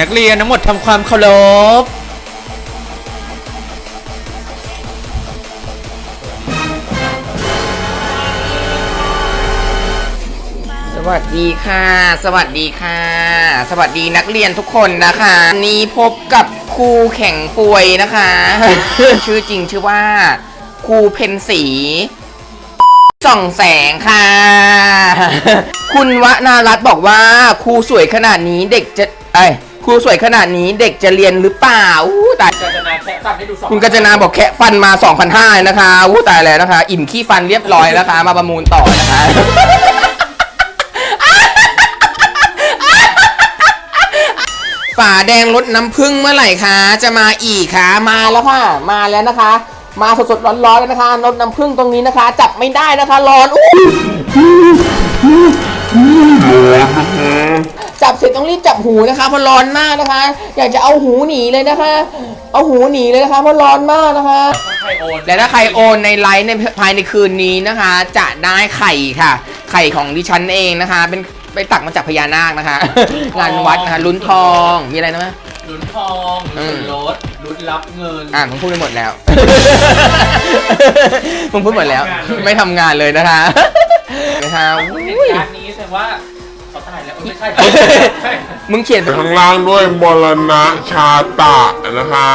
นักเรียนทั้งหมดทำความเคารพสวัสดีค่ะ สวัสดีค่ะ สวัสดีนักเรียนทุกคนนะคะวันนี้พบกับครูแข่งป่วยนะคะ ชื่อจริงชื่อว่าครูเพนสีส่องแสงค่ะ คุณวนารัตน์บอกว่าครูสวยขนาดนี้เด็กจะไอย ครูสวยขนาดนี้เด็กจะเรียนหรือเปล่าอู้ตายกาญจนาแค่ฟันให้ดูสองคุณกัญจนาบอกแคะฟันมา 2,500นะคะอู้ตายแล้วนะคะ อิ่มขี้ฟันเรียบร้อยนะคะ มาประมูลต่อนะคะ ฝาแดงรสน้ำผึ้งเมื่อไหร่คะ จะมาอีกคะมาแล้วค่ะ มาแล้วนะคะ มาสดๆร้อนๆเลยนะคะรสน้ำผึ้งตรงนี้นะคะ จับไม่ได้นะคะ ร้อนอู้ สร็จต้องรีบจับหูนะคะเพราะร้อนมากนะคะ อยากจะเอาหูหนีเลยนะคะ เอาหูหนีเลยนะคะเพราะร้อนมากนะคะ ใครโอนและถ้าใครโอนในไลฟ์ในภายในคืนนี้นะคะ จะได้ไข่ค่ะ ไข่ของดิฉันเองนะคะ เป็นไปตักมาจากพญานาคนะคะ งานวัดนะคะลุ้นทองมีอะไรนะลุ้นทองลุ้นส่วนลดลุ้นรับเงิน อ่าผมพูดไปหมดแล้ว ผมพูดหมดแล้ว ไม่ไม่ทำทำงางานนเลเลยยนะคะนะคะเหอุ้ยตุการณ์นี้แสดงว่า เขาตายแล้วเออไม่ใช่ มึงเขียน ข้างล่างด้วยมรณะชาตะนะคะ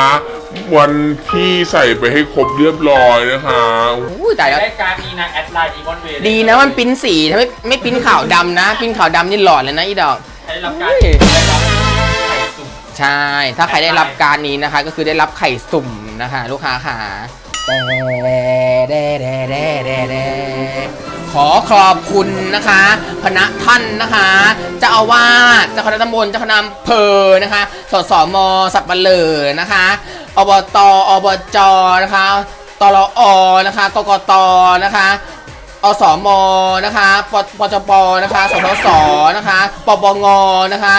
วันที่ใส่ไปให้ครบเรียบร้อยนะคะอุ้ยตายแล้ว รายการนี้นางแอดไลน์อีวอนเวดีนะมันปริ้นสีถ้าไม่ไม่ปริ้นขาวดำนะปริ้นขาวดำนี่หลอดเลยนะอีดอก ได้รับการได้รับไข่สุ่มใช่ ถ้าใครได้รับการนี้นะคะ ก็คือได้รับไข่สุ่มนะคะ ลูกค้าขา ขอขอบคุณนะคะพระท่านนะคะเจ้าอาวาสเจ้าคณะตำบลเจ้าคณะอำเภอนะคะสสมสับปะเลอนะคะอบตอบจนะคะตรอนะคะกกตนะคะอสมนะคะปปจปนะคะสทศนะคะปปงนะคะ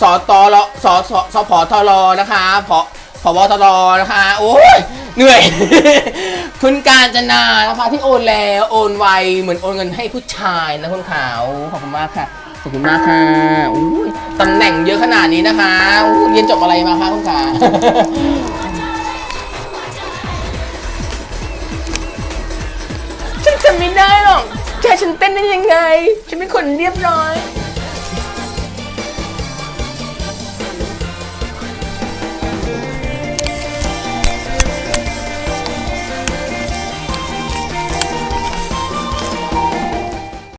สตรสสสพทรนะคะพพบทรนะคะโอ้ยเหนื่อย คุณการจนานะคะที่โอนแล้วโอนไวเหมือนโอนเงินให้ผู้ชายนะคุณขาวขอบคุณมากค่ะขอบคุณมากค่ะอุ้ยตำแหน่งเยอะขนาดนี้นะคะอู้เรียนจบอะไรมาคะคุณขาฉันจำไม่ได้หรอกแค่ฉันเต้นได้ยังไง ฉันเป็นคนเรียบร้อย